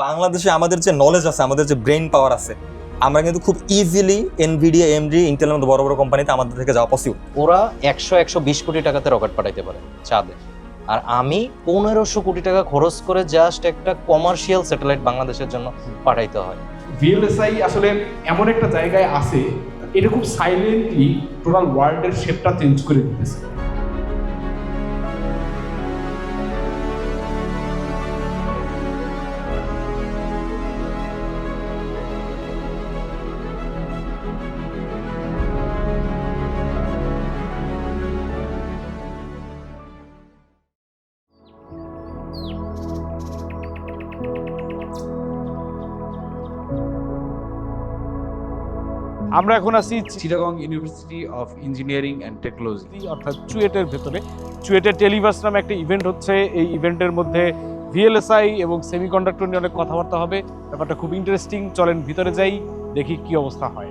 বাংলাদেশে আমাদের যে নলেজ আছে আমাদের যে ব্রেন পাওয়ার আছে আমরা কিন্তু খুব ইজিলি এনভিডিয়া এমডি ইন্টেলের মতো বড় বড় কোম্পানিতে আমাদের থেকে যাওয়া পসিবল ওরা একশো একশো বিশ কোটি টাকাতে রকেট পাঠাইতে পারে চাঁদে। আর আমি পনেরোশো কোটি টাকা খরচ করে জাস্ট একটা কমার্শিয়াল স্যাটেলাইট বাংলাদেশের জন্য পাঠাইতে হয়। ভিএলএসআই আসলে এমন একটা জায়গায় আছে এটা খুব সাইলেন্টলি টোটাল ওয়ার্ল্ডের শেপটা চেঞ্জ করে দিতেছে। আমরা এখন আছি Chittagong university of engineering and technology অর্থাৎ চুয়েটের ভেতরে। চুয়েটের টেলিভার্স নামে একটা ইভেন্ট হচ্ছে। এই ইভেন্টের মধ্যে ভিএলএসআই এবং সেমিকন্ডাক্টর নিয়ে অনেক কথাবার্তা হবে। ব্যাপারটা খুব ইন্টারেস্টিং চলেন ভিতরে যাই দেখি কি অবস্থা হয়।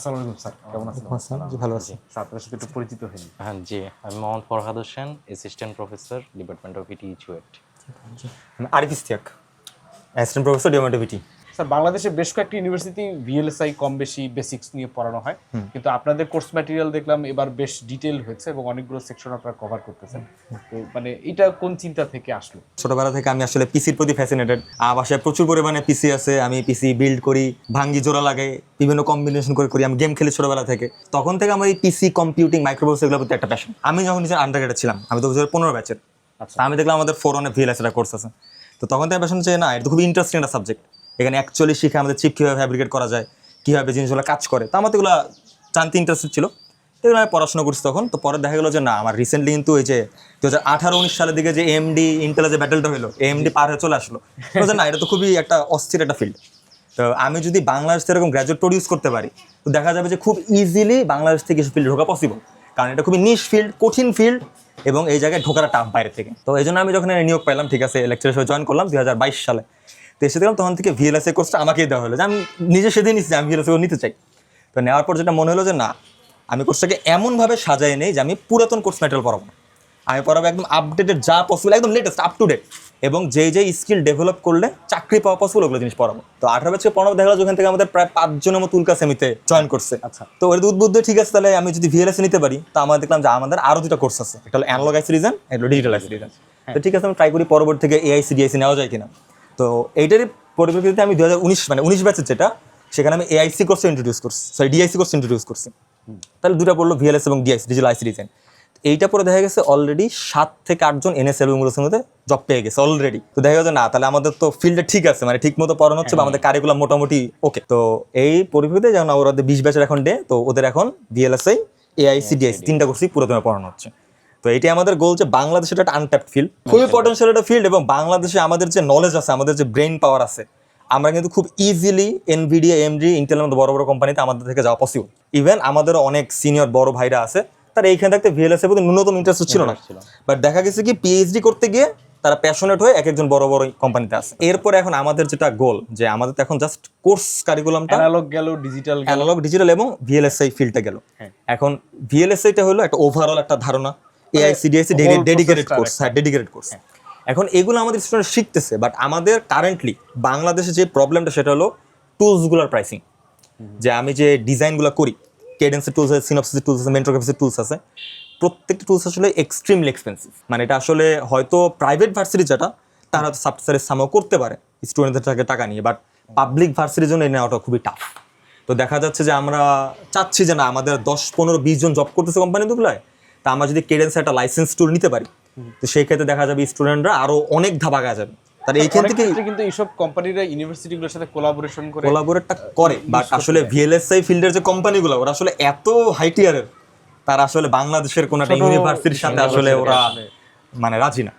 আসসালামু আলাইকুম স্যার। কেমন আছেন? জি ভালো আছি। স্যার সাথে একটু পরিচিত হ্যাঁ জি। আমি Mohammad Farhad Hossain assistant professor department of ET CUET আমি Arif Istiak assistant professor sir বাংলাদেশে বেশ কয়েকটি ইউনিভার্সিটি ভিএলএসআই কম বেশি বেসিক্স নিয়ে পড়ানো হয়। কিন্তু আপনাদের কোর্স ম্যাটেরিয়াল দেখলাম এবার বেশ ডিটেল হয়েছে এবং অনেকগুলো সেকশন আপনারা কভার করতেছেন। তো মানে এটা কোন চিন্তা থেকে আসলো? ছোটবেলা থেকে আমি আসলে পিসির প্রতি ফ্যাসিনেটেড বাসায় প্রচুর পরিমাণে পিসি আছে আমি পিসি বিল্ড করি ভাঙ্গি জোড়া লাগে বিভিন্ন কম্বিনেশন করে করি আমি গেম খেলি ছোটবেলা থেকে। তখন থেকে আমার এই পিসি কম্পিউটিং মাইক্রোবোস এগুলোর প্রতি একটা প্যাশন আমি যখন নিজের আন্ডারগ্রেডে ছিলাম আমি দু হাজার পনেরো ব্যাচের আচ্ছা। আমি দেখলাম আমাদের ফোর অনে ভিএলএস একটা কোর্স আছে। তো তখন থেকে প্যাশন যে না এটা খুব ইন্টারেস্টিং একটা সাবজেক্ট এখানে অ্যাকচুয়ালি শিখে আমাদের চিপ কীভাবে ফ্যাব্রিকেট করা যায়, কীভাবে জিনিসগুলো কাজ করে, তো আমার তো এগুলো জানতে ইন্টারেস্টেড ছিল। তো এগুলো আমি পড়াশোনা করছি তখন, তো পরে দেখা গেলো যে না, আমার রিসেন্টলি কিন্তু ওই যে দু হাজার আঠারো, উনিশ সালের দিকে যে এমডি ইন্টেলে যে ব্যাটেলটা হলো এমডি পার হয়ে চলে আসলো। যে না, এটা তো খুবই একটা অস্থির একটা ফিল্ড তো আমি যদি বাংলাদেশ থেকে এরকম গ্র্যাজুয়েট প্রডিউস করতে পারি, তো দেখা যাবে যে খুব ইজিলি বাংলাদেশ থেকে ফিল্ড ঢোকা পসিবল কারণ এটা খুবই নিশ ফিল্ড কঠিন ফিল্ড এবং এই জায়গায় ঢোকাটা টাফ বাইরে থেকে। তো এই জন্য আমি যখন নিয়োগ পাইলাম, ঠিক আছে লেকচার হিসেবে জয়েন করলাম দুই হাজার বাইশ সালে। তো এসে দেখলাম তখন থেকে ভিএলএসএ কোর্সটা আমাকেই দেওয়া হলো। যে আমি নিজে সেদিন নিচ্ছি আমি ভিএলএসএ নিতে চাই। তো নেওয়ার পর যেটা মনে হলো যে না আমি কোর্সটাকে এমনভাবে সাজাই নেই যে আমি পুরাতন কোর্স ম্যাটেরিয়াল পড়াবো না। আমি পড়াবো একদম আপডেটেড যা পসিবল একদম লেটেস্ট আপ টু ডেট এবং যেই যেই স্কিল ডেভেলপ করলে চাকরি পাওয়া পসিবল ওগুলো জিনিস পড়াবো তো আঠারো বছর পনেরো দেখা গেলো ওখান থেকে আমাদের প্রায় পাঁচজনের মতো উল্কা সেমিতে জয়েন করছে। আচ্ছা। তো ওর উদ্বুদ্ধ ঠিক আছে তাহলে আমি যদি ভিএলএস নিতে পারি তো আমরা দেখলাম যে আমাদের আরও দুটো কোর্স আছে। একটা হলো অ্যানালগ আইসি রিজন একটা ডিজিটাল আইসি রিজন তো ঠিক আছে আমি ট্রাই করি পরবর্তী থেকে এআইসি ডিআইসি নেওয়া যায় কিনা। তো এইটারই পরিপ্রেক্ষিতে আমি দু হাজার উনিশ মানে উনিশ ব্যাচের যেটা সেখানে আমি এআইসি কোর্স ইন্ট্রোডিউস করছি। সরি ডিআইসি কোর্স ইন্ট্রোডিউস করছি। তাহলে দুটো পড়ল ভিএলএস এবং ডিআইসি ডিজিটাল আইসি ডিজাইন এইটা পরে দেখা গেছে অলরেডি সাত থেকে আটজন এনএসএলগুলোর সঙ্গে জব পেয়ে গেছে অলরেডি তো দেখা গেছে না তাহলে আমাদের তো ফিল্ডে ঠিক আছে মানে ঠিক মতো পড়ানো হচ্ছে বা আমাদের কারিকুলাম মোটামুটি ওকে তো এই পরিপ্রেক্ষিতে যেমন ওদের বিশ ব্যাচের এখন ডে তো ওদের এখন ভিএলএসআই এআইসি ডিআইসি তিনটা কোর্সই পুরোদমে পড়ানো হচ্ছে। তো এটাই আমাদের গোল যে বাংলাদেশের একটা আনট্যাপড ফিল্ড খুবই পটেন্সিয়াল একটা ফিল্ড এবং বাংলাদেশে আমাদের যে নলেজ আছে আমাদের যে ব্রেন পাওয়ার আছে আমরা কিন্তু খুব ইজিলি এনভিডিয়া এমডি ইন্টেলের মতো বড় বড় কোম্পানিতে আমাদের থেকে যাওয়া পসিবল ইভেন আমাদের অনেক সিনিয়র বড় ভাইরা আছে তারা এইখানে থাকতে ভিএলএস এর প্রতি ন্যূনতম ইন্টারেস্ট ছিল না। বাট দেখা গেছে কি পিএইচডি করতে গিয়ে তারা প্যাশনেট হয়ে এক একজন বড় বড় কোম্পানিতে আছে। এরপরে এখন আমাদের যেটা গোল যে আমাদের তো এখন জাস্ট কোর্স কারিকুলামটা অ্যানালগ গেল ডিজিটাল অ্যানালগ ডিজিটাল এবং ভিএলএসআই ফিল্ডটা গেল। হ্যাঁ। এখন ভিএলএসআইটা হলো একটা ওভারঅল একটা ধারণা। এআইসিডিএসি মানে ডেডিকেটেড কোর্স হ্যাঁ ডেডিকেটেড কোর্স এখন এগুলো আমাদের স্টুডেন্ট শিখতেছে বাট আমাদের কারেন্টলি বাংলাদেশে যে প্রবলেমটা সেটা হলো টুলসগুলোর প্রাইসিং যে আমি যে ডিজাইনগুলো করি কেডেন্সের টুলস আছে সিনপসিসের টুলস আছে মেন্ট্রোগ্রাফিসের টুলস আছে প্রত্যেকটা টুলস আসলে এক্সট্রিমলি এক্সপেন্সিভ মানে এটা আসলে হয়তো প্রাইভেট ভার্সিটি যেটা তারা হয়তো সাবসারের সামও করতে পারে স্টুডেন্টদের থেকে টাকা নিয়ে বাট পাবলিক ভার্সিটির জন্য এই নেওয়াটা খুবই টাফ তো দেখা যাচ্ছে যে আমরা চাচ্ছি যে না আমাদের দশ পনেরো বিশ জন জব করতেছে কোম্পানিগুলোয় তা আমরা যদি কেডেন্সে একটা লাইসেন্স টুল নিতে পারি তো সেই ক্ষেত্রে দেখা যাবে স্টুডেন্টরা আরও অনেক ধাপ আগে যাবে। তার এইখান থেকে কিন্তু এইসব কোম্পানিরা ইউনিভার্সিটিগুলোর সাথে কোলাবোরেশন করে কোলাবোরেটটা করে বাট আসলে ভিএলএসআই ফিল্ডের যে কোম্পানিগুলো ওরা আসলে এত হাই টিয়ারের তারা আসলে বাংলাদেশের কোন একটা ইউনিভার্সিটির সাথে আসলে ওরা মানে রাজি না।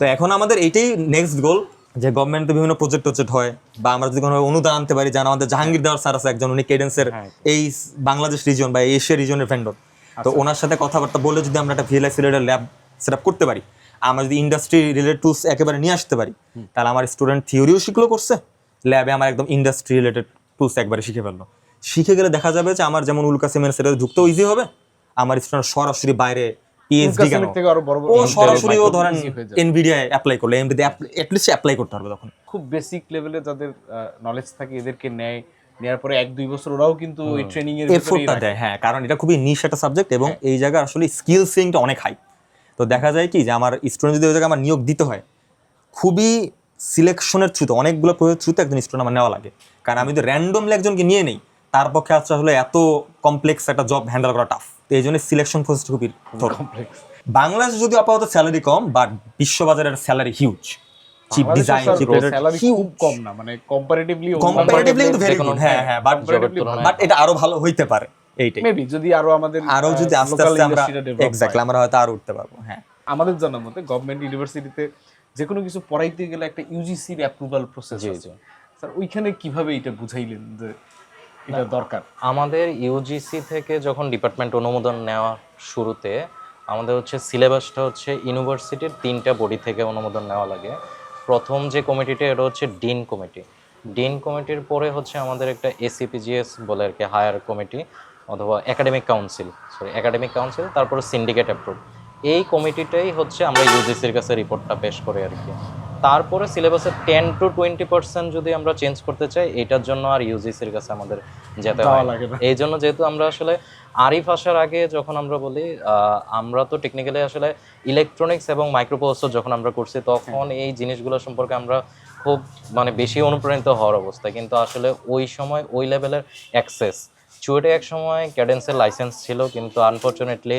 তো এখন আমাদের এইটাই নেক্সট গোল যে গভর্নমেন্টের বিভিন্ন প্রজেক্ট টজেক্ট হয় বা আমরা যদি কোনো অনুদান আনতে পারি যেন আমাদের জাহাঙ্গীর দেওয়ার স্যার আছে একজন উনি কেডেন্সের হ্যাঁ। এই বাংলাদেশ রিজন বা এশিয়া রিজনের ভেন্ডর তো ওনার সাথে কথাবার্তা বলে যদি আমরা একটা ভিএলএস রিলেটেড ল্যাব সেট করতে পারি আমরা যদি ইন্ডাস্ট্রি রিলেটেড টুলস একেবারে নিয়ে আসতে পারি তাহলে আমার স্টুডেন্ট থিওরিও শিখলো করছে ল্যাবে আমার একদম ইন্ডাস্ট্রি রিলেটেড টুলস একবারে শিখে ফেলল। শিখে গেলে দেখা যাবে যে আমার যেমন উল্কা সিমেন্ট সেটা ঢুকতেও ইজি হবে আমার স্টুডেন্ট সরাসরি বাইরে পিএইচডি কেন ও সরাসরি ও ধরেন এনভিডিআই অ্যাপ্লাই করলে এমডিতে অ্যাটলিস্ট অ্যাপ্লাই করতে হবে তখন। খুব বেসিক লেভেলে যাদের নলেজ থাকে এদেরকে নেয়। নেয়ার পরে এক দুই বছর ওরাও কিন্তু ওই ট্রেনিং এর এফোর্টটা দেয় হ্যাঁ কারণ এটা খুবই নিশ একটা সাবজেক্ট এবং এই জায়গায় আসলে স্কিল সিংটা অনেক হাই তো দেখা যায় কি যে আমার স্টুডেন্ট যদি ওই জায়গায় আমার নিয়োগ দিতে হয় খুবই সিলেকশনের থ্রুতে অনেকগুলো প্রয়োগের থ্রুতে একজন স্টুডেন্ট আমার নেওয়া লাগে। কারণ আমি যদি র্যান্ডমলি একজনকে নিয়ে নেই তার পক্ষে আসলে এত কমপ্লেক্স একটা জব হ্যান্ডেল করা টাফ তো এই জন্য সিলেকশন প্রসেস খুবই Complex। বাংলাদেশে যদি আপাতত স্যালারি কম but বিশ্ববাজারের salary huge chip design chip খুব কম না মানে কম্পারেটিভলি কম্পারেটিভলি কিন্তু ভেরি গুড হ্যাঁ হ্যাঁ বাট বাট এটা আরও ভালো হইতে পারে এইটাই। মেবি যদি আরও আমাদের আরও যদি আস্তে আস্তে আমরা এক্স্যাক্টলি আমরা হয়তো আরও উঠতে পারব হ্যাঁ। আমাদের জানার মতে গভর্নমেন্ট ইউনিভার্সিটিতে যে কোনো কিছু পড়াইতে গেলে একটা ইউজিসির অ্যাপ্রুভাল প্রসেস আছে। স্যার ওইখানে কীভাবে এটা বুঝাইলেন যে এটা দরকার? আমাদের ইউজিসি থেকে যখন ডিপার্টমেন্ট অনুমোদন নেওয়া শুরুতে আমাদের হচ্ছে সিলেবাসটা হচ্ছে ইউনিভার্সিটির তিনটা বডি থেকে অনুমোদন নেওয়া লাগে। প্রথম যে কমিটিটা, এটা হচ্ছে ডিন কমিটি। ডিন কমিটির পরে হচ্ছে আমাদের একটা এসিপিজিএস বলে আর কি, হায়ার কমিটি অথবা academic council sorry academic council, তারপরে সিন্ডিকেট অ্যাপ্রুভ। এই কমিটিটাই হচ্ছে আমরা ইউজিসির কাছে রিপোর্টটা পেশ করি আর কি। তারপরে সিলেবাসের টেন টু টোয়েন্টি পার্সেন্ট যদি আমরা চেঞ্জ করতে চাই এটার জন্য আর ইউজিসির কাছে আমাদের যেতে হয়। এই জন্য যেহেতু আমরা আসলে আরিফ আসার আগে যখন আমরা বলি আমরা তো টেকনিক্যালি আসলে ইলেকট্রনিক্স এবং মাইক্রোপ্রসেসর যখন আমরা করছি তখন এই জিনিসগুলো সম্পর্কে আমরা খুব মানে বেশি অনুপ্রাণিত হওয়ার অবস্থা। কিন্তু আসলে ওই সময় ওই লেভেলের অ্যাক্সেস চুয়েটে এক সময় ক্যাডেন্সের লাইসেন্স ছিল কিন্তু আনফরচুনেটলি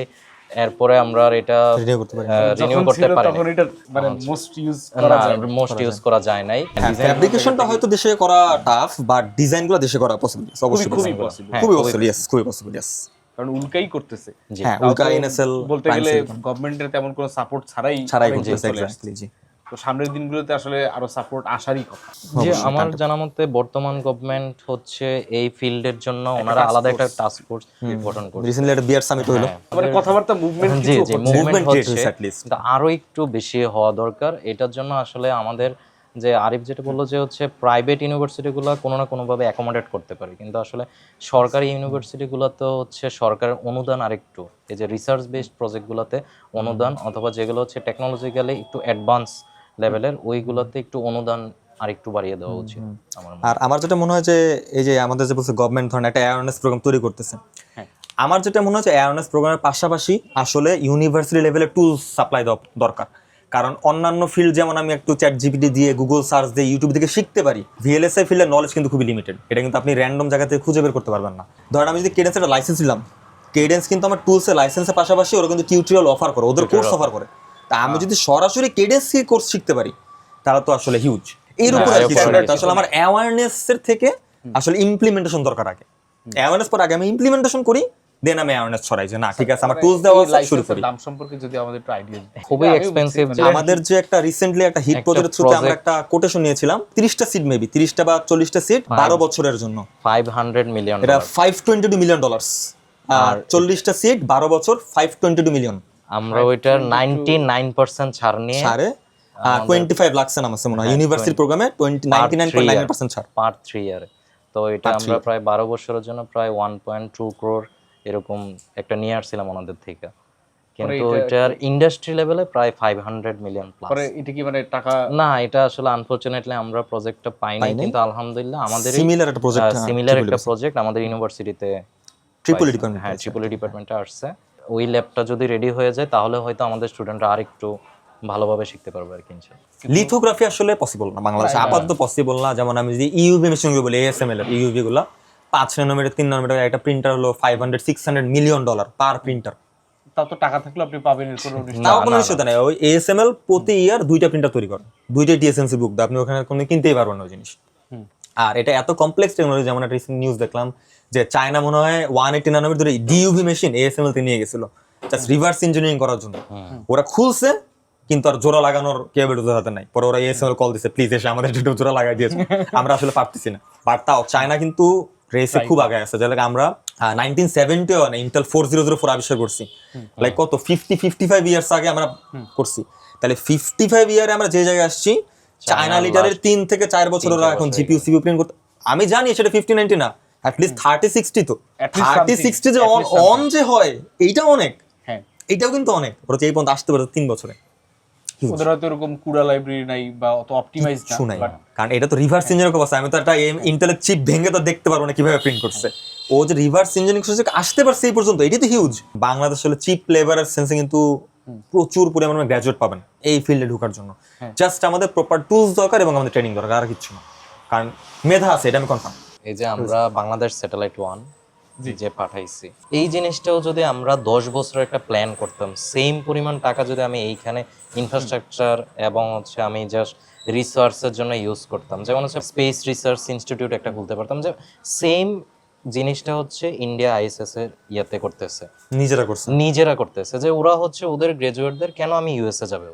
এরপরে আমরা আর এটা Renew করতে পারি। রিনিউ করতে পারি তখন এটা মানে মোস্ট ইউজ করা যায়। মোস্ট ইউজ করা যায় নাই। অ্যাপ্লিকেশনটা হয়তো দেশে করা টাফ বাট ডিজাইনগুলো দেশে করা পসিবল অবশ্যই খুবই পসিবল। হ্যাঁ, খুবই পসিবল ইয়েস খুবই পসিবল ইয়েস কারণ উল্কাই করতেছে। হ্যাঁ উল্কা এনএসএল বলতে গেলে গভর্নমেন্টের তেমন কোনো সাপোর্ট ছাড়াই ছাড়াই করতেছে এক্স্যাক্টলি জি। তো সামনের দিনগুলোতে আসলে আরও সাপোর্ট আসারই কথা। যে আমার জানা মতে বর্তমান গভর্নমেন্ট হচ্ছে এই ফিল্ডের জন্য ওনারা আলাদা একটা টাস্ক ফোর্স গঠন করছে। রিসেন্টলি একটা বিয়ার সামিট হলো। মানে কথাবার্তা মুভমেন্ট জি জি মুভমেন্ট হচ্ছে কিন্তু আরও একটু বেশি হওয়া দরকার। এটার জন্য আসলে আমাদের যে আরিফ যেটা বলল যে হচ্ছে প্রাইভেট ইউনিভার্সিটিগুলো কোনো না কোনোভাবে অ্যাকোমোডেট করতে পারে। কিন্তু আসলে সরকারি ইউনিভার্সিটিগুলো তো হচ্ছে সরকারের অনুদান আরেকটু। এই যে রিসার্চ বেসড প্রজেক্টগুলোতে অনুদান অথবা যেগুলো হচ্ছে টেকনোলজিক্যালি একটু অ্যাডভান্স লেভেলের ওইগুলোতে একটু অনুদান আরেকটু বাড়িয়ে দেওয়া উচিত। আর আমার যেটা মনে হয় যে এই যে আমাদের যে বলছে গভর্নমেন্ট ধরেন একটা অ্যাওয়ারনেস প্রোগ্রাম তৈরি করতেছে। হ্যাঁ। আমার যেটা মনে হচ্ছে অ্যাওয়ারনেস প্রোগ্রামের পাশাপাশি আসলে ইউনিভার্সিটি লেভেলে টুলস সাপ্লাই দরকার। কারণ অন্যান্য ফিল্ড যেমন আমি একটু চ্যাট জিপিটি দিয়ে গুগল সার্চ দিয়ে ইউটিউব থেকে শিখতে পারি ভিএলএসআই ফিল্ডের নলেজ কিন্তু খুবই লিমিটেড এটা কিন্তু আপনি র্যান্ডম জায়গা থেকে খুঁজে বের করতে পারবেন না। ধরেন আমি যদি কেডেন্স একটা লাইসেন্স নিলাম কেডেন্স কিন্তু আমার টুলসের লাইসেন্সের পাশাপাশি ওরা কিন্তু টিউটোরিয়াল অফার করে ওদের কোর্স অফার করে। তা আমি যদি সরাসরি কেডেন্স কোর্স শিখতে পারি তাহলে তো আসলে হিউজ এর উপরে হ্যাঁ, আসলে আমার অ্যাওয়ারনেস এর থেকে আসলে ইমপ্লিমেন্টেশন দরকার আগে। অ্যাওয়ারনেস পর আগে আমি ইমপ্লিমেন্টেশন করি দেন আমি অ্যাওয়ারনেস ছড়াই যে না ঠিক আছে আমার টুলস দেওয়া আছে, শুরু করি। দাম সম্পর্কে যদি আমাদের একটু আইডিয়া খুবই এক্সপেন্সিভ যে আমাদের যে একটা রিসেন্টলি একটা হিট প্রজেক্ট থ্রুতে আমরা একটা কোটেশন নিয়েছিলাম তিরিশটা সিট মেবি তিরিশটা বা চল্লিশটা সিট বারো বছরের জন্য। ফাইভ হান্ড্রেড মিলিয়ন এটা five twenty two million dollars আর চল্লিশটা সিট বারো বছর ফাইভ টোয়েন্টি টু মিলিয়ন আমরা ওইটার নাইনটি নাইন পার্সেন্ট ছাড় নিয়ে টোয়েন্টি ফাইভ লাখস নাম আছে মনে হয়। ইউনিভার্সিটি প্রোগ্রামে twenty ninety nine point nine percent ছাড়। পার থ্রি ইয়ারে তো এটা আমরা প্রায় বারো বছরের জন্য প্রায় ওয়ান পয়েন্ট টু ক্রোর এরকম একটা নিয়ে আসছিলাম ওনাদের থেকে। কিন্তু এটা- এটার ইন্ডাস্ট্রি লেভেলে প্রায় ফাইভ হান্ড্রেড মিলিয়ন প্লাস পরে এটা কি মানে টাকা না এটা আসলে আনফরচুনেটলি আমরা প্রজেক্টটা পাইনি কিন্তু আলহামদুলিল্লাহ আমাদের সিমিলার একটা প্রজেক্ট সিমিলার একটা প্রজেক্ট আমাদের ইউনিভার্সিটিতে ট্রিপলি ডিপার্টমেন্ট হ্যাঁ ট্রিপলি ডিপার্টমেন্টে আসছে। ওই ল্যাবটা যদি রেডি হয়ে যায় তাহলে হয়তো আমাদের স্টুডেন্টরা আরেকটু ভালোভাবে শিখতে পারবে আর কি লিথোগ্রাফি আসলে পসিবল না বাংলাদেশে আপাতত পসিবল না। যেমন আমি যদি ইউভি মেশিন বলি এএসএমএল এর ইউভি গুলা পাঁচ নানোমিটার তিন নানোমিটার একটা প্রিন্টার হলো five hundred six hundred million dollar per printer তাও তো টাকা থাকলে আপনি পাবেন এর কোনো তাও কোনো বিষয়টা নেই। ওই এএসএমএল প্রতি ইয়ার দুইটা প্রিন্টার তৈরি করে। দুইটাই টিএসএমসি বুক আপনি ওখানে কোনো কিনতেই পারবেন না ওই জিনিস। আর এটা এত কমপ্লেক্স টেকনোলজি যেমন একটা রিসেন্ট নিউজ দেখলাম যে চায়না মনে হয় ওয়ান এইটি নানোমিটার ধরে ডিইউভি মেশিন এএসএমএল তে নিয়ে গেছিল। জাস্ট রিভার্স ইঞ্জিনিয়ারিং করার জন্য। ওরা খুলছে কিন্তু আর জোড়া লাগানোর কেবিলিটি হাতে নাই। পরে ওরা এএসএমএল কল দিছে প্লিজ এসে আমাদের একটু জোড়া লাগাই দিয়েছে। আমরা আসলে পারতেছি না। বাট তাও চায়না কিন্তু রেসে খুব আগে আছে। যেটা আমরা nineteen seventy one Intel four zero zero four আবিষ্কার করছি। লাইক কত ফিফটি ফিফটি ফাইভ ইয়ার্স আগে আমরা করছি। তাহলে ফিফটি ফাইভ ইয়ারে আমরা যে জায়গায় আসছি চায়না লিটারের তিন থেকে চার বছর ওরা এখন জিপিউ সিপিউ প্রিন্ট করতে আমি জানি সেটা ফিফটি নাইনটি না অ্যাটলিস্ট থার্টি সিক্সটি তো। থার্টি সিক্সটি যে অন যে হয় এইটা অনেক। হ্যাঁ। এটাও কিন্তু অনেক। ওরা যে এই পর্যন্ত আসতে পারে তিন বছরে। ওদের হয়তো এরকম কুড়া লাইব্রেরি নাই বা অত অপটিমাইজ না কারণ এটা তো রিভার্স ইঞ্জিনিয়ার অবস্থা। আমি তো একটা ইন্টেলের চিপ ভেঙে তো দেখতে পারব না কীভাবে প্রিন্ট করছে। ও যে রিভার্স ইঞ্জিনিয়ারিং আসতে পারছে এই পর্যন্ত তো হিউজ বাংলাদেশ হলো চিপ লেবারের সেন্সে কিন্তু প্রচুর পরিমাণে গ্র্যাজুয়েট পাবেন এই ফিল্ডে ঢোকার জন্য। জাস্ট আমাদের প্রপার টুলস দরকার এবং আমাদের ট্রেনিং দরকার আর কিছু না। কারণ মেধা আছে এটা আমি কনফার্ম এই যে আমরা বাংলাদেশ স্যাটেলাইট ওয়ান যে পাঠাইছি এই জিনিসটাও যদি আমরা দশ বছরের একটা প্ল্যান করতাম সেম পরিমাণ টাকা যদি আমি এইখানে ইনফ্রাস্ট্রাকচার এবং হচ্ছে আমি জাস্ট রিসার্চের জন্য ইউজ করতাম যেমন হচ্ছে স্পেস রিসার্চ ইনস্টিটিউট একটা খুলতে পারতাম যে সেম জিনিসটা হচ্ছে ইন্ডিয়া আইএসএস এর ইয়েতে করতেছে। নিজেরা করছে। নিজেরা করতেছে যে ওরা হচ্ছে ওদের গ্রাজুয়েটদের কেন আমি ইউএসএ যাবে?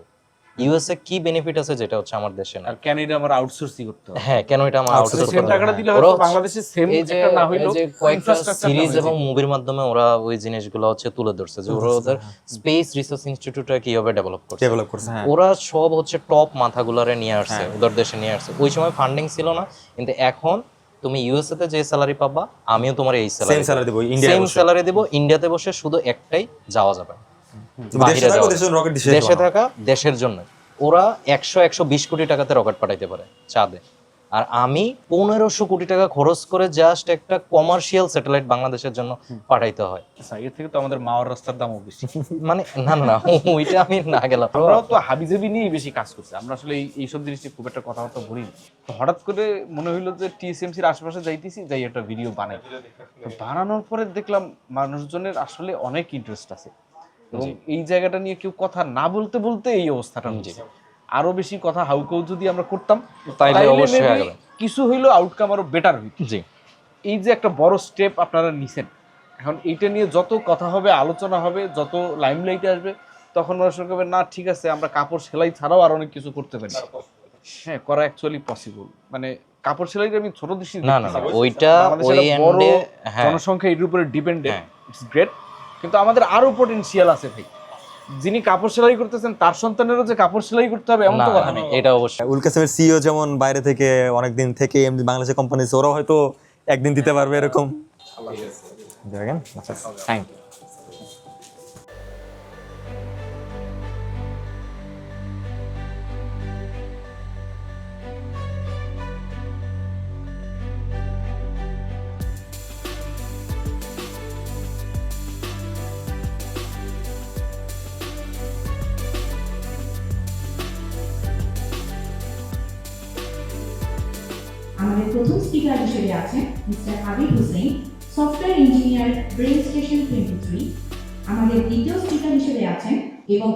ইউএসএ কি বেনিফিট আছে যেটা হচ্ছে আমার দেশে না? আর কেন এটা আমার আউটসোর্সই করতে হবে? হ্যাঁ কেন এটা আমার আউটসোর্স সেম টাকাটা দিলে হয়তো বাংলাদেশে সেম একটা না হইল যে কয়েকটা সিরিজ এবং মুভির মাধ্যমে ওরা ওই জিনিসগুলো হচ্ছে তুলে ধরছে যে ওরা ওদের স্পেস রিসার্চ ইনস্টিটিউটটা কীভাবে ডেভেলপ করছে? ডেভেলপ করছে হ্যাঁ। ওরা সব হচ্ছে টপ মাথাগুলারে নিয়ে আসছে ওদের দেশে নিয়ে আসছে। ওই সময় ফান্ডিং ছিল না কিন্তু এখন তুমি ইউএসএ তে যে স্যালারি পাবা আমিও তোমার এই সেম স্যালারি দেব। ইন্ডিয়ায় সেম স্যালারি দেব ইন্ডিয়াতে বসে শুধু একটাই যাওয়া যাবে। দেশে থাকা দেশের জন্য। ওরা একশো একশো বিশ কোটি টাকাতে রকেট পাঠাইতে পারে চাঁদে। আর আমি পনেরোশো কোটি টাকা খরচ করে জাস্ট একটা কমার্শিয়াল স্যাটেলাইট বাংলাদেশের জন্য পাঠাইতে হয়। আচ্ছা, এর থেকে তো আমাদের মাওয়ার রাস্তার দামও বেশি। মানে না না ওইটা আমি না গেলাম। আমরাও তো হাবিজাবি নিয়েই বেশি কাজ করছি। আমরা আসলে এইসব জিনিস নিয়ে খুব একটা কথাবার্তা বলিনি। তো হঠাৎ করে মনে হইল যে টিএসএমসির আশেপাশে যাইতেছি যাই একটা ভিডিও বানাই। তো বানানোর পরে দেখলাম মানুষজনের আসলে অনেক ইন্টারেস্ট আছে। এবং এই জায়গাটা নিয়ে কেউ কথা না বলতে বলতে এই অবস্থাটা হচ্ছে। আরও বেশি কথা হাউকাউ যদি আমরা করতাম তাইলে অবশ্যই কিছু হইল আউটকাম আরও বেটার হইতো। জি। এই যে একটা বড় স্টেপ আপনারা নিছেন এখন এইটা নিয়ে যত কথা হবে আলোচনা হবে যত লাইমলাইটে আসবে তখন মানুষ কবে না ঠিক আছে আমরা কাপড় সেলাই ছাড়াও আর অনেক কিছু করতে পারি। হ্যাঁ করা অ্যাকচুয়ালি পসিবল মানে কাপড় সেলাইটা আমি ছোট দৃষ্টি না না ওইটা ওই এন্ডে হ্যাঁ। জনসংখ্যা এর উপরে ডিপেন্ডেন্ট। ইটস গ্রেট কিন্তু আমাদের আরও পটেনশিয়াল আছে ভাই। যিনি কাপড় সেলাই করতেছেন তার সন্তানেরও যে কাপড় সেলাই করতে হবে এমন তো কথা নেই এটা অবশ্যই। উলকাসেমের সিইও যেমন বাইরে থেকে অনেক দিন থেকে এমনি বাংলাদেশের কোম্পানি ওরাও হয়তো একদিন দিতে পারবে এরকম। দেখেন আচ্ছা। থ্যাংক আমাদের আমাদের দ্বিতীয় স্পিকার হিসেবে আছেন এবং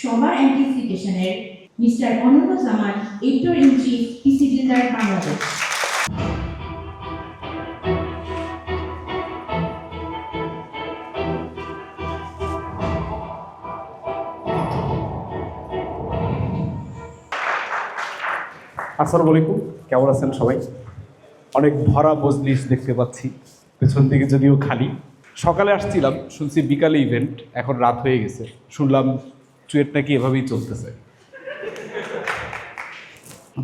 সবার অ্যান্টিসিপেশনের mister Ananya Zaman editor in chief PC builder Bangladesh আসসালামু আলাইকুম, কেমন আছেন সবাই? অনেক ভরা বজলিস দেখতে পাচ্ছি, পেছন দিকে যদিও খালি। সকালে আসছিলাম, শুনছি বিকালে ইভেন্ট এখন রাত হয়ে গেছে। শুনলাম চুয়েট নাকি এভাবেই চলতেছে।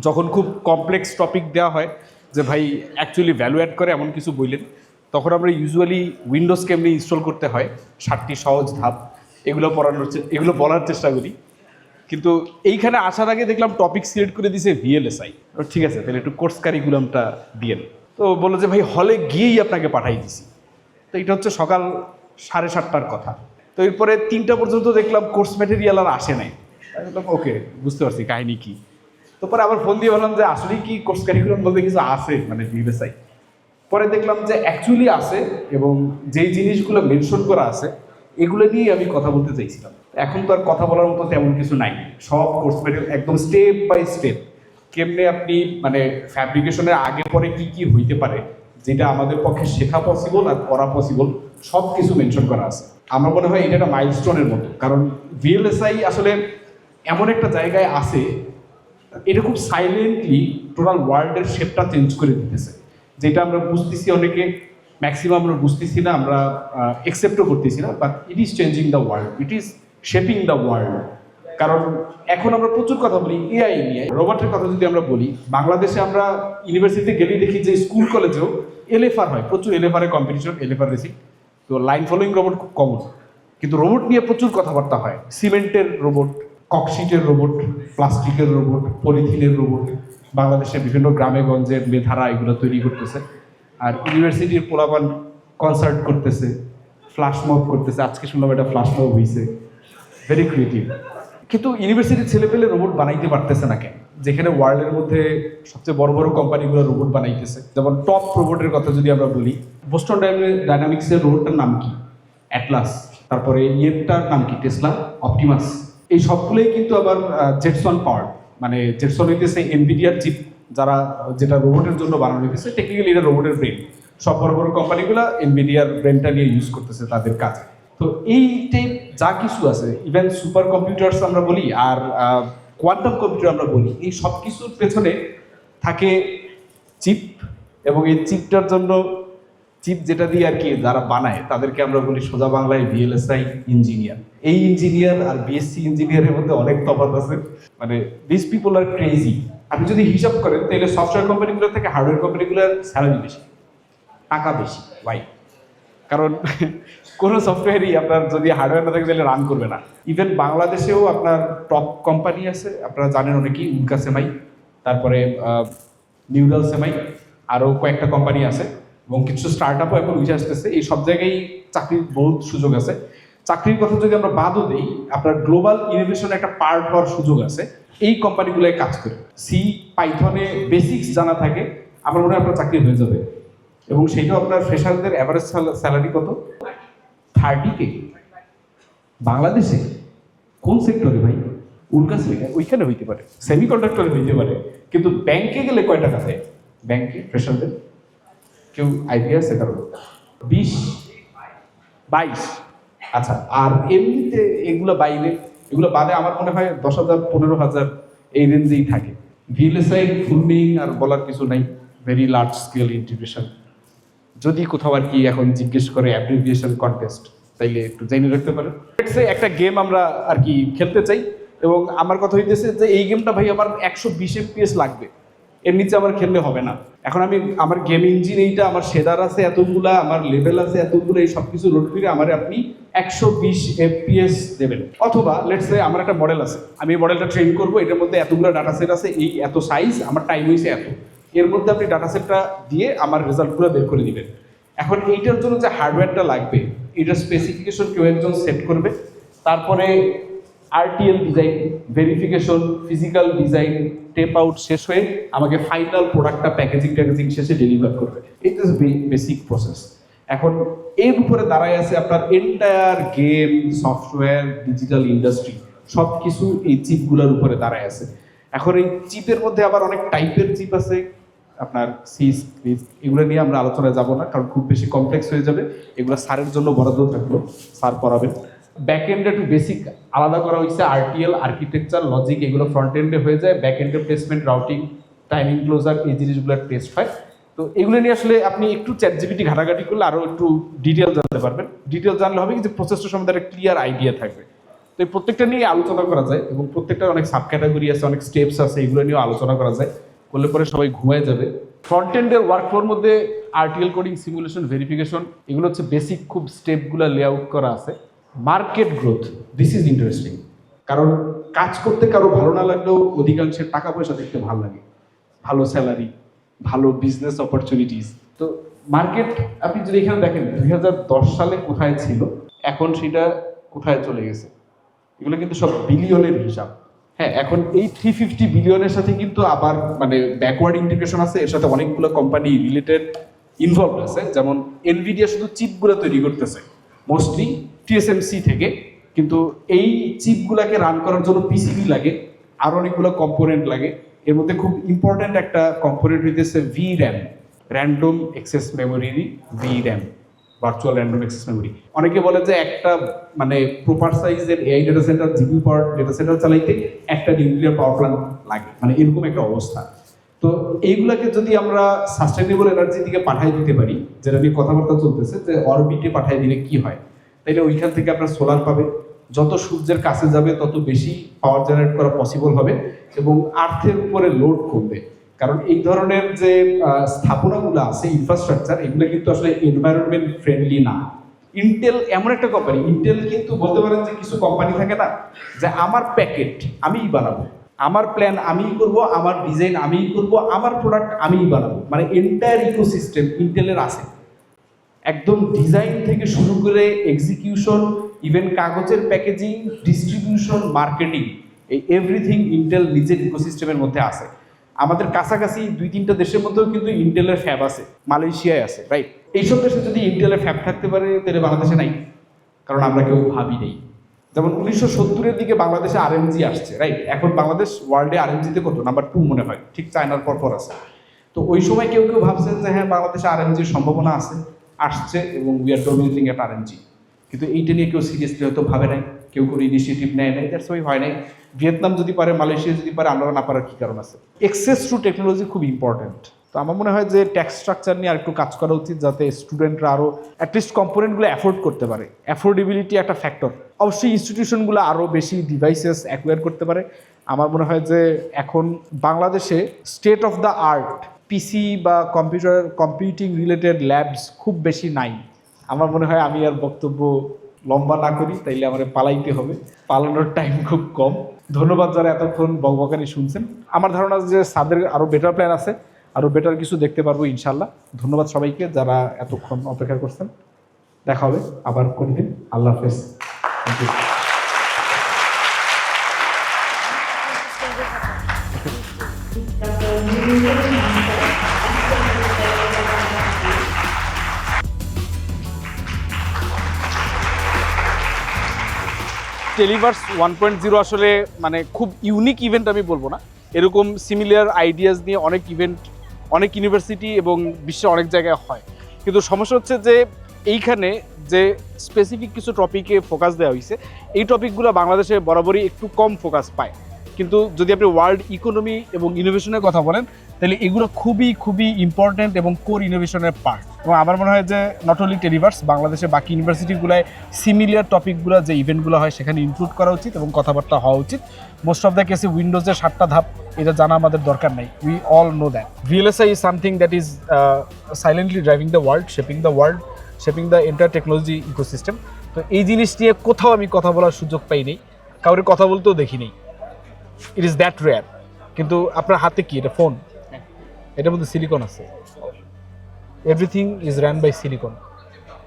যখন খুব কমপ্লেক্স টপিক দেওয়া হয় যে ভাই অ্যাকচুয়ালি ভ্যালু অ্যাড করে এমন কিছু বললেন তখন আমরা ইউজুয়ালি উইন্ডোজ কেমনি ইনস্টল করতে হয়, সাতটি সহজ ধাপ, এগুলো পড়ানোর এগুলো বলার চেষ্টা করি। কিন্তু এইখানে আসার আগে দেখলাম টপিক সিলেক্ট করে দিছে ভিএলএসআই ঠিক আছে, তাহলে একটু কোর্স কারিকুলামটা দিয়েন তো বলল যে ভাই হলে গিয়েই আপনাকে পাঠাই দিছি। তো এটা হচ্ছে সকাল সাড়ে সাতটার কথা। তো এরপরে তিনটা পর্যন্ত দেখলাম কোর্স ম্যাটেরিয়াল আর আসে নাই। ওকে, বুঝতে পারছি, কাহিনী কি? তো পরে আবার ফোন দিয়ে বললাম যে, আসলেই কি কোর্স কারিকুলাম বলতে কিছু আছে? মানে ভিএলএসআই পরে দেখলাম যে অ্যাকচুয়ালি আছে এবং যেই জিনিসগুলো মেনশন করা আছে, এগুলো নিয়েই আমি কথা বলতে চাইছিলাম। এখন তো আর কথা বলার মতো তেমন কিছু নাই। সব কোর্স মেটেরিয়াল একদম স্টেপ বাই স্টেপ কেমনে আপনি মানে ফ্যাব্রিকেশনের আগে পরে কি কি হইতে পারে যেটা আমাদের পক্ষে শেখা পসিবল আর করা পসিবল সব কিছু মেনশন করা আছে। আমার মনে হয় এটা একটা মাইলস্টোনের মতো। কারণ ভিএলএসআই আসলে এমন একটা জায়গায় আছে, এটা খুব সাইলেন্টলি টোটাল ওয়ার্ল্ডের শেপটা চেঞ্জ করে দিতেছে। যেটা আমরা বুঝতেছি অনেকে ম্যাক্সিমাম আমরা বুঝতেছি না, আমরা একসেপ্টও করতেছি না but it is changing the world it is shaping the world কারণ এখন আমরা প্রচুর কথা বলি এআই নিয়ে। রোবটের কথা যদি আমরা বলি, বাংলাদেশে আমরা ইউনিভার্সিটিতে গেলেই দেখি যে স্কুল কলেজেও এলএফআর হয়। প্রচুর এলএফআর কম্পিটিশন এলএফআর রেসিং তো লাইন ফলোয়িং রোবট খুব কমন কিন্তু রোবট নিয়ে প্রচুর কথাবার্তা হয়। সিমেন্টের রোবট ককশিটের রোবট প্লাস্টিকের রোবট পলিথিনের রোবট বাংলাদেশে বিভিন্ন গ্রামে, গঞ্জে মেধারা এগুলো তৈরি করতেছে। আর ইউনিভার্সিটির পোলাপান কনসার্ট করতেছে ফ্লাশ মব করতেছে। আজকে শুনলাম এটা ফ্লাশ মব হয়েছে ভেরি ক্রিয়েটিভ কিন্তু ইউনিভার্সিটির ছেলে পেলে রোবট বানাইতে পারতেছে না কেন? যেখানে ওয়ার্ল্ডের মধ্যে সবচেয়ে বড় বড় কোম্পানিগুলো রোবট বানাইতেছে। যেমন টপ রোবটের কথা যদি আমরা বলি বোস্টন ডাইনামিক্সের রোবটটার নাম কি? অ্যাটলাস তারপরে ইয়েরটার নাম কি? টেসলা অপটিমাস এই সবগুলোই কিন্তু আবার জেটসন পাওয়ার মানে জেটসন হইতেছে এনভিডিয়ার চিপ যারা, যেটা রোবটের জন্য বানানো হয়েছে টেকনিক্যালি এটা রোবটের ব্রেন সব বড় বড় কোম্পানিগুলো এনভিডিয়ার ব্রেনটা নিয়ে ইউজ করতেছে তাদের কাজে। তো এই টাইপ যা কিছু আছে ইভেন সুপার কম্পিউটার্স আমরা বলি আর কোয়ান্টাম কম্পিউটার আমরা বলি, এই সব কিছুর পেছনে থাকে চিপ এবং এই চিপটার জন্য চিপ যেটা দিয়ে আর কি যারা বানায়, তাদেরকে আমরা বলি সোজা বাংলায় ভিএলএসআই ইঞ্জিনিয়ার এই ইঞ্জিনিয়ার আর বিএসসি ইঞ্জিনিয়ারের মধ্যে অনেক তফাৎ আছে। মানে দিস পিপল আর ক্রেজি আপনি যদি হিসাব করেন, তাহলে সফটওয়্যার কোম্পানিগুলো থেকে হার্ডওয়্যার কোম্পানিগুলোর স্যালারি বেশি, টাকা বেশি ওয়াই কারণ কোনো সফটওয়্যারই আপনার যদি হার্ডওয়্যার না থাকে তাহলে রান করবে না। ইভেন বাংলাদেশেও আপনার টপ কোম্পানি আছে, আপনারা জানেন অনেকেই, উল্কা সেমাই, তারপরে নিউরাল সেমাই আরও কয়েকটা কোম্পানি আছে, এবং কিছু স্টার্ট আপও এখন উঠে আসতেছে। এই সব জায়গায় চাকরির বহুত সুযোগ আছে। চাকরির কথা যদি আমরা বাদও দিই, আপনার গ্লোবাল ইনোভেশনে একটা পার্ট হওয়ার সুযোগ আছে। এই কোম্পানিগুলোয় কাজ করে। সি পাইথনে বেসিক্স জানা থাকে, আমার মনে হয় আপনার চাকরি হয়ে যাবে। এবং সেটাও আপনার ফ্রেশারদের অ্যাভারেজ স্যালারি কত? থার্টি কে বাংলাদেশে কোন সেক্টরে ভাই? উল্কা ওইখানে হইতে পারে। সেমি কন্ডাক্টরে হইতে পারে। কিন্তু ব্যাংকে গেলে কয় টাকা দেয়? ব্যাংকে ফ্রেশারদের কেউ আইডিয়া আছে কারও বিশ। বাইশ। আচ্ছা আর এমনিতে এগুলো বাইরে এগুলো বাদে আমার মনে হয় দশ হাজার পনেরো হাজার এই রেঞ্জেই থাকে। ভিএলএসআই ফুল মিং আর বলার কিছু নাই। ভেরি লার্জ স্কেল ইন্টিগ্রেশন যদি কোথাও আর কি এখন জিজ্ঞেস করে অ্যাপ্রিভিয়েশন কন্টেস্ট তাইলে একটু জেনে রাখতে পারেন। একটা গেম আমরা আর কি খেলতে চাই, এবং আমার কথা হইতেছে যে এই গেমটা ভাই আমার একশো বিশ এফপিএস লাগবে। এর নিচে আমার খেললে হবে না। এখন আমি আমার গেম ইঞ্জিন এইটা, আমার শেডার আছে এতগুলা, আমার লেভেল আছে এতগুলো, এই সব কিছু লোড করে আমার আপনি একশো বিশ এফপিএস দেবেন। অথবা লেটস সে আমার একটা মডেল আছে, আমি এই মডেলটা ট্রেন করব, এটার মধ্যে এতগুলো ডাটা সেট আছে, এই এত সাইজ আমার টাইম হয়েছে এত। এর মধ্যে আপনি ডাটা সেটটা দিয়ে আমার রেজাল্টগুলো বের করে দিবেন। এখন এইটার জন্য যে হার্ডওয়্যারটা লাগবে, এটার স্পেসিফিকেশন কেউ একজন সেট করবে। তারপরে RTL design verification physical design tape out শেষ হয়ে আমাকে ফাইনাল প্রোডাক্টটা প্যাকেজিং ট্যাকেজিং শেষে ডেলিভার করবে। এটা বেসিক প্রসেস এখন এর উপরে দাঁড়ায় আছে আপনার entire game software digital industry সব কিছু এই চিপগুলোর উপরে দাঁড়ায় আছে। এখন এই চিপের মধ্যে আবার অনেক টাইপের চিপ আছে। আপনার সিস, ক্রিস, এগুলো নিয়ে আমরা আলোচনায় যাব না, কারণ খুব বেশি কমপ্লেক্স হয়ে যাবে। এগুলো স্যারের জন্য বরাদ্দ থাকল, স্যার পড়াবেন। ব্যাক এন্ডে টু বেসিক আলাদা করা হয়েছে আরটিএল আর্কিটেকচার লজিক এগুলো ফ্রন্ট এন্ডে হয়ে যায়। ব্যাক এন্ডে প্লেসমেন্ট রাউটিং টাইমিং ক্লোজার এই জিনিসগুলো টেস্ট হয়। তো এগুলো নিয়ে আসলে আপনি একটু চ্যাট জিবিটি ঘাটাঘাটি করলে আরও একটু ডিটেল জানতে পারবেন। ডিটেল জানলে হবে যে প্রসেসটা সম্বন্ধে একটা ক্লিয়ার আইডিয়া থাকবে। তো এই প্রত্যেকটা নিয়ে আলোচনা করা যায় এবং প্রত্যেকটার অনেক সাব ক্যাটাগরি আছে, অনেক স্টেপস আছে, এগুলো নিয়েও আলোচনা করা যায়। করলে পরে সবাই ঘুমায় যাবে। ফ্রন্ট এন্ডের ওয়ার্কফ্লোর মধ্যে আরটিএল কোডিং সিমুলেশন ভেরিফিকেশন এগুলো হচ্ছে বেসিক খুব স্টেপগুলো লেআউট করা আছে। Market growth this is interesting কারণ কাজ করতে কারও ভালো না লাগলেও অধিকাংশের টাকা পয়সা দেখতে ভালো লাগে। ভালো স্যালারি ভালো বিজনেস অপরচুনিটিস তো মার্কেট আপনি যদি এখানে দেখেন দু হাজার দশ সালে কোথায় ছিল, এখন সেটা কোথায় চলে গেছে? এগুলো কিন্তু সব বিলিয়নের হিসাব। হ্যাঁ এখন এই থ্রি ফিফটি বিলিয়নের সাথে কিন্তু আবার মানে ব্যাকওয়ার্ড ইন্টিগ্রেশন আছে। এর সাথে অনেকগুলো কোম্পানি রিলেটেড ইনভলভ আছে। যেমন এনভিডিয়া শুধু চিপগুলো তৈরি করতেছে। মোস্টলি টিএসএমসি থেকে। কিন্তু এই চিপগুলাকে রান করার জন্য পিসিবি লাগে। আর অনেকগুলো কম্পোনেন্ট লাগে। এর মধ্যে খুব ইম্পর্ট্যান্ট একটা কম্পোনেন্ট হইতেছে V RAM random access memory V RAM virtual random access memory অনেকে বলে যে একটা মানে প্রপার সাইজের AI data centre GPU power data centre চালাইতে একটা নিউক্লিয়ার পাওয়ার প্ল্যান্ট লাগে। মানে এরকম একটা অবস্থা। তো এইগুলাকে যদি আমরা সাস্টেনেবল এনার্জি দিকে পাঠাই দিতে পারি, যেটা নিয়ে কথাবার্তা চলতেছে, যে অরবিটে পাঠাই দিলে কি হয়? তাইলে ওইখান থেকে আপনার সোলার পাবে যত সূর্যের কাছে যাবে, তত বেশি পাওয়ার জেনারেট করা পসিবল হবে এবং আর্থের উপরে লোড কমবে। কারণ এই ধরনের যে স্থাপনাগুলো আছে ইনফ্রাস্ট্রাকচার এগুলো কিন্তু আসলে এনভায়রনমেন্ট ফ্রেন্ডলি না। ইন্টেল এমন একটা কোম্পানি ইন্টেল কিন্তু বলতে পারেন যে কিছু কোম্পানি থাকে না, যে আমার প্যাকেট আমিই বানাবো, আমার প্ল্যান আমিই করব, আমার ডিজাইন আমিই করব, আমার প্রোডাক্ট আমিই বানাবো। মানে এন্টায়ার ইকোসিস্টেম ইন্টেলের আছে। একদম ডিজাইন থেকে শুরু করে এক্সিকিউশন ইভেন কাগজের প্যাকেজিং ডিস্ট্রিবিউশন মার্কেটিং এই এভরিথিং ইন্টেল নিজের ইকোসিস্টেমের মধ্যে আছে। আমাদের কাছাকাছি দুই তিনটা দেশের মধ্যেও কিন্তু ইন্টেলের ফ্যাব আছে, মালয়েশিয়ায় আছে রাইট এইসব দেশে যদি ইন্টেলের ফ্যাব থাকতে পারে, তাহলে বাংলাদেশে নাই, কারণ আমরা কেউ ভাবি নেই। যেমন উনিশশো সত্তরের দিকে বাংলাদেশে আরএমজি আসছে রাইট এখন বাংলাদেশ ওয়ার্ল্ডে আরএমজিতে কত? নাম্বার টু মনে হয়, ঠিক চায়নার পর পর আছে। তো ওই সময় কেউ কেউ ভাবছেন যে হ্যাঁ বাংলাদেশে আরএমজির সম্ভাবনা আছে, আসছে এবং we are dominating at RMG কিন্তু এইটা নিয়ে কেউ সিরিয়াসলি হয়তো ভাবে নাই, কেউ কোনো ইনিশিয়েটিভ নেয় নাই দ্যাটস ওই হয় নাই। ভিয়েতনাম যদি পারে, মালয়েশিয়া যদি পারে, আমরা না পারার কী কারণ আছে? এক্সেস টু টেকনোলজি খুব ইম্পর্ট্যান্ট তো আমার মনে হয় যে ট্যাক্স স্ট্রাকচার নিয়ে আরেকটু কাজ করা উচিত যাতে স্টুডেন্টরা আরও অ্যাটলিস্ট কম্পোনেন্টগুলো অ্যাফোর্ড করতে পারে। অ্যাফোর্ডেবিলিটি একটা ফ্যাক্টর অবশ্যই ইনস্টিটিউশনগুলো আরও বেশি ডিভাইসেস অ্যাকোয়ার করতে পারে। আমার মনে হয় যে এখন বাংলাদেশে state of the art PC বা কম্পিউটার কম্পিউটিং রিলেটেড ল্যাবস খুব বেশি নাই। আমার মনে হয় আমি আর বক্তব্য লম্বা না করি, তাইলে আমার পালাইতে হবে। পালানোর টাইম খুব কম। ধন্যবাদ যারা এতক্ষণ বকবকানি শুনছেন। আমার ধারণা যে সাদের আরও বেটার প্ল্যান আছে আরও বেটার কিছু দেখতে পারব ইনশাল্লাহ ধন্যবাদ সবাইকে যারা এতক্ষণ অপেক্ষা করছেন। দেখা হবে আবার কোনদিন। আল্লাহ হাফেজ। Thank you. টেলিভার্স ওয়ান পয়েন্ট জিরো আসলে মানে খুব ইউনিক ইভেন্ট আমি বলব না। এরকম সিমিলার আইডিয়াস নিয়ে অনেক ইভেন্ট অনেক ইউনিভার্সিটি এবং বিশ্বের অনেক জায়গায় হয়। কিন্তু সমস্যা হচ্ছে যে এইখানে যে স্পেসিফিক কিছু টপিকে ফোকাস দেওয়া হয়েছে এই টপিকগুলো বাংলাদেশে বরাবরই একটু কম ফোকাস পায়। কিন্তু যদি আপনি ওয়ার্ল্ড ইকোনমি এবং ইনোভেশনের কথা বলেন, তাহলে এগুলো খুবই খুবই ইম্পর্ট্যান্ট এবং কোর ইনোভেশনের পার্ট এবং আমার মনে হয় যে নট অনলি টেলিভার্স বাংলাদেশে বাকি ইউনিভার্সিটিগুলোয় সিমিলার টপিকগুলো যে ইভেন্টগুলো হয় সেখানে ইনক্লুড করা উচিত এবং কথাবার্তা হওয়া উচিত। মোস্ট অফ দ্য কেসে উইন্ডোজের সাতটা ধাপ, এটা জানা আমাদের দরকার নাই। We all know that VLSI is something that is silently driving the world shaping the world shaping the entire technology ecosystem তো এই জিনিস নিয়ে কোথাও আমি কথা বলার সুযোগ পাইনি কাউরে কথা বলতেও দেখিনি ইট ইজ দ্যাট রেয়ার কিন্তু আপনার হাতে কি? এটা ফোন এটার মধ্যে সিলিকন আছে। Everything is run by silicon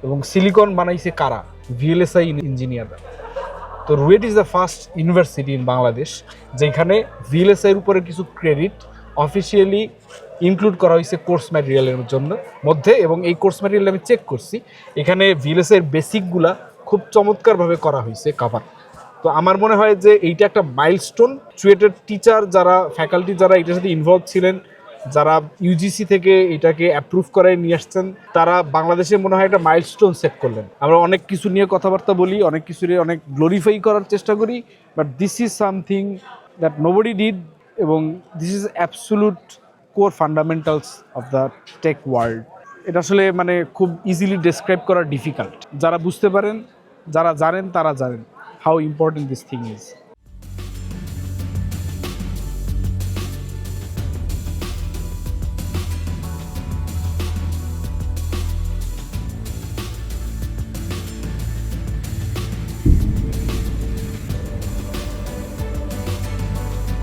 এবং সিলিকন বানাইছে কারা? ভিএলএসআই ইঞ্জিনিয়াররা তো RUET is the first university in Bangladesh যেখানে ভিএলএসআই এর উপরে কিছু ক্রেডিট অফিসিয়ালি ইনক্লুড করা হয়েছে কোর্স ম্যাটেরিয়ালের জন্য মধ্যে। এবং এই কোর্স ম্যাটেরিয়াল আমি চেক করছি। এখানে ভিএলএসআই এর বেসিকগুলা খুব চমৎকারভাবে করা হয়েছে কাভার তো আমার মনে হয় যে এইটা একটা মাইলস্টোন চুয়েটের টিচার যারা ফ্যাকাল্টি যারা এটার সাথে ইনভলভ ছিলেন, যারা ইউজিসি থেকে এটাকে অ্যাপ্রুভ করায় নিয়ে আসছেন, তারা বাংলাদেশে মনে হয় একটা মাইলস্টোন সেট করলেন। আমরা অনেক কিছু নিয়ে কথাবার্তা বলি, অনেক কিছু নিয়ে অনেক গ্লোরিফাই করার চেষ্টা করি but this is something that nobody did এবং this is absolute core fundamentals of the tech world এটা আসলে মানে খুব ইজিলি ডেসক্রাইব করা ডিফিকাল্ট যারা বুঝতে পারেন, যারা জানেন, তারা জানেন। How important this thing is